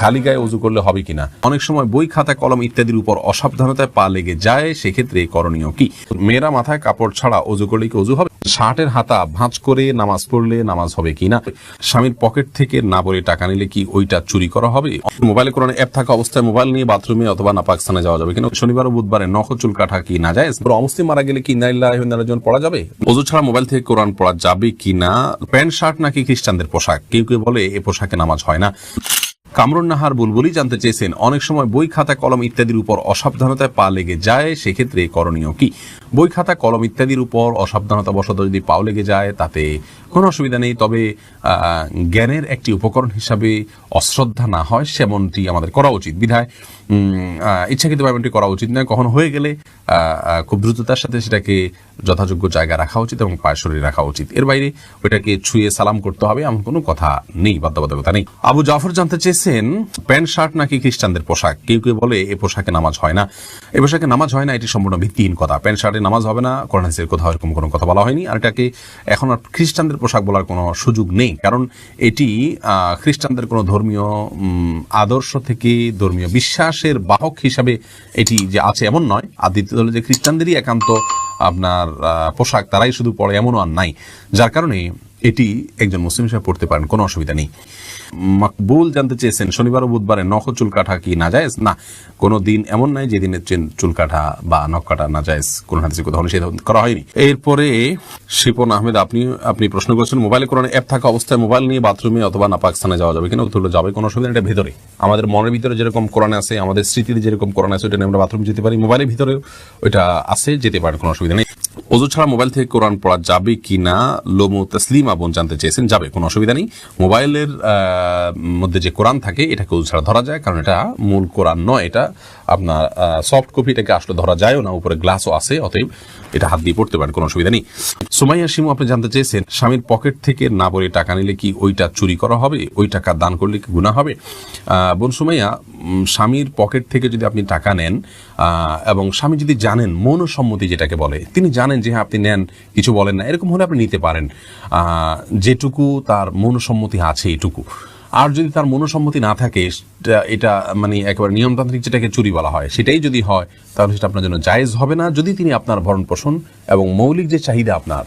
খালি গায়ে উজু করলে হবে কিনা? অনেক সময় বই, খাতা, কলম ইত্যাদির উপর অসাবধানতায় পা লেগে যায়, সেক্ষেত্রে করণীয় কি? মেয়েরা মাথায় কাপড় ছাড়া উজু করলে কি উজু হবে? শার্টের হাতা ভাঁজ করে নামাজ পড়লে নামাজ হবে কিনা? স্বামীর পকেট থেকে না বলে টাকা নিলে কি ওইটা চুরি করা হবে? মোবাইলে কোরআন অ্যাপ থাকা অবস্থায় মোবাইল নিয়ে বাথরুমে অথবা নাপাক স্থানে যাওয়া যাবে কিনা? শনিবার ও বুধবারে নখ চুল কাটা কি না যায়? অমুসলিম মারা গেলে কি নাইল্লাহ পড়া যাবে? অজু ছাড়া মোবাইল থেকে কোরআন পড়া যাবে কি না প্যান্ট, শার্ট নাকি খ্রিস্টানদের পোশাক? কেউ কেউ বলে এ পোশাকে নামাজ হয় না। কামরুন নাহার বুলবুলি জানতে চেয়েছেন, অনেক সময় বই খাতা, কলম ইত্যাদির উপর অসাবধানতায় পা লেগে যায়, সেক্ষেত্রে করণীয় কি? বই খাতা, কলম ইত্যাদির উপর অসাবধানতা বশত যদি পাও লেগে যায়, তাতে কোনো অসুবিধা নেই। তবে জ্ঞানের একটি উপকরণ হিসাবে অশ্রদ্ধা না হয়, সেমনটি আমাদের করা উচিত। বিধায় ইচ্ছাকৃতভাবে এমনটি করা উচিত নয়। কখনো হয়ে গেলে খুব দ্রুততার সাথে সেটাকে যথাযোগ্য জায়গা রাখা উচিত এবং পায়ে শরীরে রাখা উচিত। এর বাইরে ওইটাকে ছুঁয়ে সালাম করতে হবে এমন কোনো কথা নেই, বাধ্যবাধকতা নেই। আবু জাফর জানতে চেয়েছেন, প্যান্ট, শার্ট নাকি খ্রিস্টানদের পোশাক? কেউ কেউ বলে, এ পোশাকে নামাজ হয় না। এ পোশাকে নামাজ হয় না, এটি সম্পূর্ণ ভিত্তিহীন কথা। প্যান্ট, শার্টে নামাজ হবে না, কোরআন হাদিসের কোথাও এরকম কোনো কথা বলা হয়নি। আর এটাকে এখন আর খ্রিস্টানদের পোশাক বলার কোনো সুযোগ নেই, কারণ এটি খ্রিস্টানদের কোনো ধর্মীয় আদর্শ থেকে ধর্মীয় বিশ্বাসের বাহক হিসাবে এটি যে আছে এমন নয়। আর দ্বিতীয় হলো যে খ্রিস্টানদেরই একান্ত আপনার পোশাক, তারাই শুধু পড়ে এমনও আর নাই। যার কারণে এটি একজন মুসলিম হিসেবে পড়তে পারেন, কোনো অসুবিধা নেই। মকবুল জানতে চেয়েছেন, শনিবার ও বুধবারে নখ চুল কাটা কি না যায় না, কোনো দিন এমন নাই যে দিনে চেন- চুল কাটা বা নখ কাটা না যায় কোন হাদিসে কোথাও নিষেধ করা হয়নি। এরপরে শিপন আহমেদ, আপনি আপনি প্রশ্ন করেছেন, মোবাইলে কোরআন অ্যাপ থাকা অবস্থায় মোবাইল নিয়ে বাথরুমে অথবা না পাকিস্তানে যাওয়া যাবে কিনা? উত্তর যাবে, কোনো অসুবিধা এটা ভেতরে। আমাদের মনের ভিতরে যেরকম কোরআন আছে, আমাদের স্মৃতিতে যেরকম কোরআন আছে নিয়ে আমরা বাথরুম যেতে পারি, মোবাইলের ভিতরে ওইটা আছে, যেতে পারেন কোনো অসুবিধা নেই। অজু ছাড়া মোবাইল থেকে কোরআন পড়া যাবে কি না লোমু তসলিমা বোন জানতে চেয়েছেন, যাবে, কোনো অসুবিধা নেই। মোবাইলের মধ্যে যে কোরআন থাকে, এটাকে অজু ছাড়া ধরা যায়, কারণ এটা মূল কোরআন নয়, এটা আপনার সফট কপি এটাকে আসলে ধরা যায়ও না, উপরে গ্লাসও আছে, অতএব এটা হাত দিয়ে পড়তে পারেন, কোনো অসুবিধা নেই। সুমাইয়া শিমু, আপনি জানতে চেয়েছেন, স্বামীর পকেট থেকে না বলে টাকা নিলে কি ওইটা চুরি করা হবে? ওই টাকা দান করলে কি গুণা হবে? বোন সুমাইয়া স্বামীর পকেট থেকে যদি আপনি টাকা নেন এবং স্বামী যদি জানেন মৌনসম্মতি যেটাকে বলে, তিনি জানেন যে হ্যাঁ আপনি নেন, কিছু বলেন না। এরকম হলে আপনি নিতে পারেন। যেটুকু তার মৌনসম্মতি আছে এটুকু। আর যদি তার মনোসম্মতি না থাকে এটা মানে একেবারে নিয়মতান্ত্রিক যেটাকে চুরি বলা হয়, সেটাই যদি হয়, তাহলে সেটা আপনার জন্য জায়েজ হবে না। যদি তিনি আপনার ভরণ পোষণ এবং মৌলিক যে চাহিদা আপনার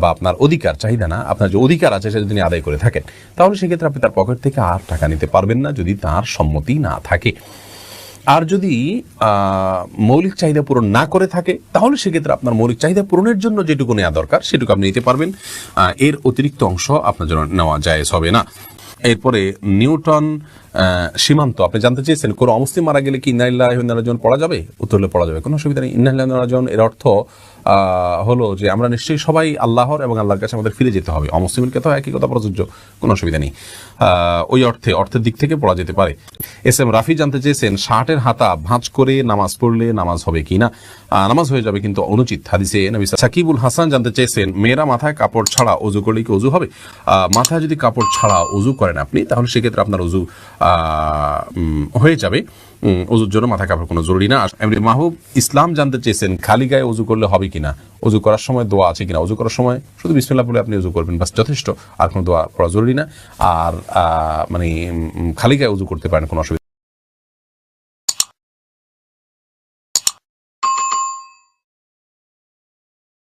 বা আপনার অধিকার, চাহিদা না, আপনার যে অধিকার আছে সেটা তিনি আদায় করে থাকেন, তাহলে সেক্ষেত্রে আপনি তার পকেট থেকে আর টাকা নিতে পারবেন না যদি তার সম্মতি না থাকে। আর যদি মৌলিক চাহিদা পূরণ না করে থাকে, তাহলে সেক্ষেত্রে আপনার মৌলিক চাহিদা পূরণের জন্য যেটুকু নেওয়া দরকার, সেটুকু আপনি নিতে পারবেন। এর অতিরিক্ত অংশ আপনার জন্য নেওয়া যায় হবে না। এরপরে নিউটন সীমান্ত। আপনি জানতে চেয়েছেন কোনো অমুসলিম মারা গেলে কি ইন্নাইল্লাহ জন পড়া যাবে? উত্তর হলে পড়া যাবে। কোনো অসুবিধা নেই। ইন্নাইল্লাহ জন এর অর্থ হলো যে আমরা নিশ্চয়ই সবাই আল্লাহর এবং আল্লাহর কাছে আমাদের ফিরে যেতে হবে। অমুসলিমের কথাও একই কথা প্রযোজ্য। কোনো অসুবিধা নেই। ওই অর্থে অর্থের দিক থেকে পড়া যেতে পারে। এস এম রাফি জানতে চেয়েছেন শার্টের হাতা ভাঁজ করে নামাজ পড়লে নামাজ হবে কিনা? আহ, নামাজ হয়ে যাবে কিন্তু অনুচিত। হাদিসে সাকিবুল হাসান জানতে চেয়েছেন মেয়েরা মাথায় কাপড় ছাড়া অজু করলে কি অজু হবে? মাথায় যদি কাপড় ছাড়া অজু করেন আপনি তাহলে সেক্ষেত্রে আপনার উম, হয়ে যাবে। অজুর জন্য মাথা কাপড় কোনো জরুরি না। এমনি মাহবুব, ইসলাম জানতে চেয়েছেন খালি গায়ে অজু করলে হবে কিনা? অজু করার সময় দোয়া আছে কিনা? অজু করার সময় শুধু বিসমিল্লাহ বলে আপনি অজু করবেন, বাস যথেষ্ট। আর কোনো দোয়া করা জরুরি না। আর মানে খালি গায়ে অজু করতে পারেন, কোনো অসুবিধা